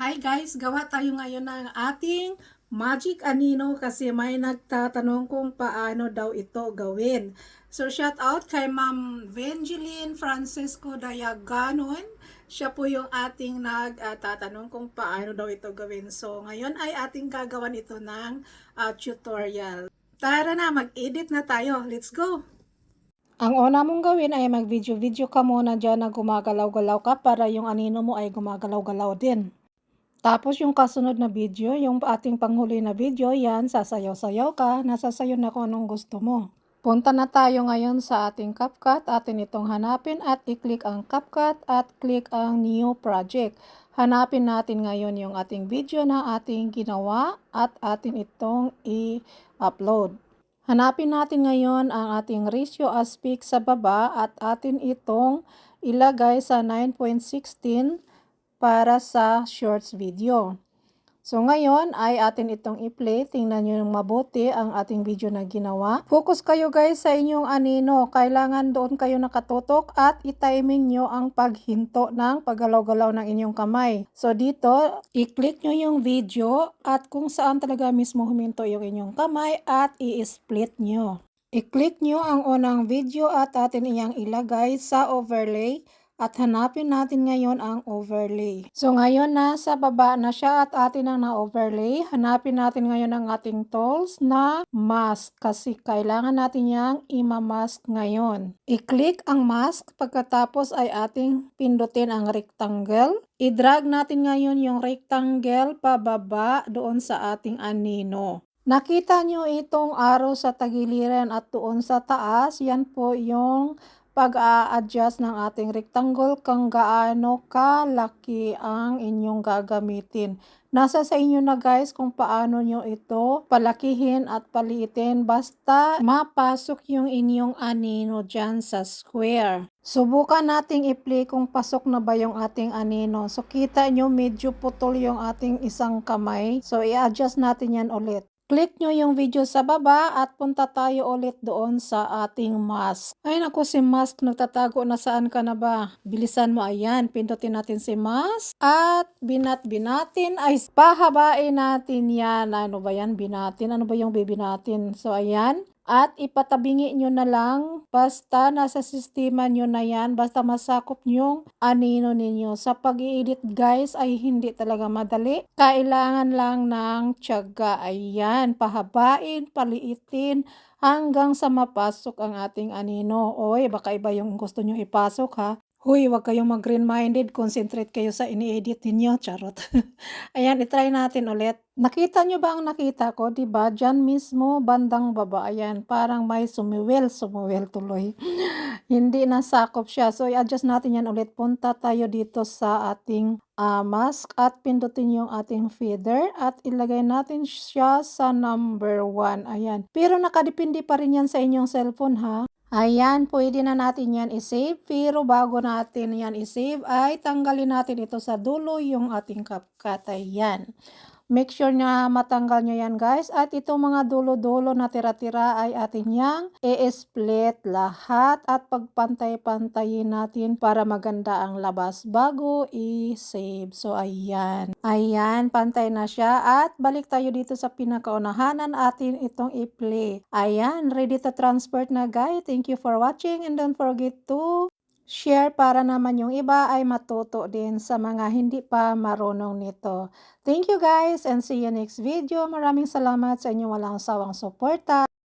Hi guys, gawa tayo ngayon ng ating Magic Anino kasi may nagtatanong kung paano daw ito gawin. So shout out kay Ma'am Vengeline Francisco Dayaganon. Siya po yung ating nagtatanong kung paano daw ito gawin. So ngayon ay ating gagawan ito ng ah, tutorial. Tara na, mag-edit na tayo. Let's go! Ang una mong gawin ay mag-video-video ka muna dyan na gumagalaw-galaw ka para yung anino mo ay gumagalaw-galaw din. Tapos yung kasunod na video, yung ating panghuli na video, yan, sasayaw-sayaw ka, nasasayaw na kung anong gusto mo. Punta na tayo ngayon sa ating CapCut, atin itong hanapin at i-click ang CapCut at click ang New Project. Hanapin natin ngayon yung ating video na ating ginawa at atin itong i-upload. Hanapin natin ngayon ang ating ratio aspect sa baba at atin itong ilagay sa 9.16 para sa shorts video. So ngayon ay atin itong i-play. Tingnan nyo yung mabuti ang ating video na ginawa. Focus kayo guys sa inyong anino. Kailangan doon kayo nakatutok at i-timing nyo ang paghinto ng paggalaw-galaw ng inyong kamay. So dito, i-click nyo yung video at kung saan talaga mismo huminto yung inyong kamay at i-split nyo. I-click nyo ang unang video at atin iyang ilagay sa overlay at hanapin natin ngayon ang overlay. So ngayon nasa baba na siya at atin ang na-overlay. Hanapin natin ngayon ang ating tools na mask kasi kailangan natin yang ima-mask ngayon. I-click ang mask pagkatapos ay ating pindutin ang rectangle. I-drag natin ngayon yung rectangle pababa doon sa ating anino. Nakita nyo itong arrow sa tagiliran at doon sa taas, yan po yung pag-a-adjust ng ating rectangle kung gaano kalaki ang inyong gagamitin. Nasa sa inyo na guys kung paano nyo ito palakihin at paliitin basta mapasok yung inyong anino dyan sa square. Subukan nating i-play kung pasok na ba yung ating anino. So kita nyo medyo putol yung ating isang kamay. So i-adjust natin yan ulit. Click nyo yung video sa baba at punta tayo ulit doon sa ating mask. Ay naku si mask, nagtatago na saan ka na ba? Bilisan mo, ayan, pindutin natin si mask. At binat-binatin, ay pahabain natin yan. Ano ba yan, binatin? Ano ba yung bibinatin? So ayan, at ipatabingi nyo na lang basta nasa sistema nyo na yan, basta masakop yung anino ninyo. Sa pag-i-edit guys ay hindi talaga madali. Kailangan lang ng tiyaga. Ayan, pahabain, paliitin, hanggang sa mapasok ang ating anino. Oy, baka iba yung gusto nyo ipasok ha. Huy, wag kayong mag-green-minded. Concentrate kayo sa ini-edit ninyo. Charot. Ayan, itry natin ulit. Nakita nyo ba ang nakita ko? Diba? Diyan mismo, bandang baba. Ayan, parang may sumiwel. Sumiwel tuloy. Hindi nasakop siya. So, i-adjust natin yan ulit. Punta tayo dito sa ating uh, mask at pindutin yung ating feather at ilagay natin siya sa number 1. Ayan. Pero nakadepende pa rin yan sa inyong cellphone ha. Ayan, pwede na natin yan i-save. Pero bago natin yan i-save ay tanggalin natin ito sa dulo yung ating CapCut. Make sure na matanggal nyo yan guys. At itong mga dulo-dulo na tira-tira ay atin yang i-split lahat at pagpantay-pantayin natin para maganda ang labas bago i-save. So ayan. Ayan, pantay na siya. At balik tayo dito sa pinakaunahanan atin itong i-play. Ayan, ready to transport na guys. Thank you for watching and don't forget to share para naman yung iba ay matuto din sa mga hindi pa marunong nito. Thank you guys and see you next video. Maraming salamat sa inyong walang sawang suporta.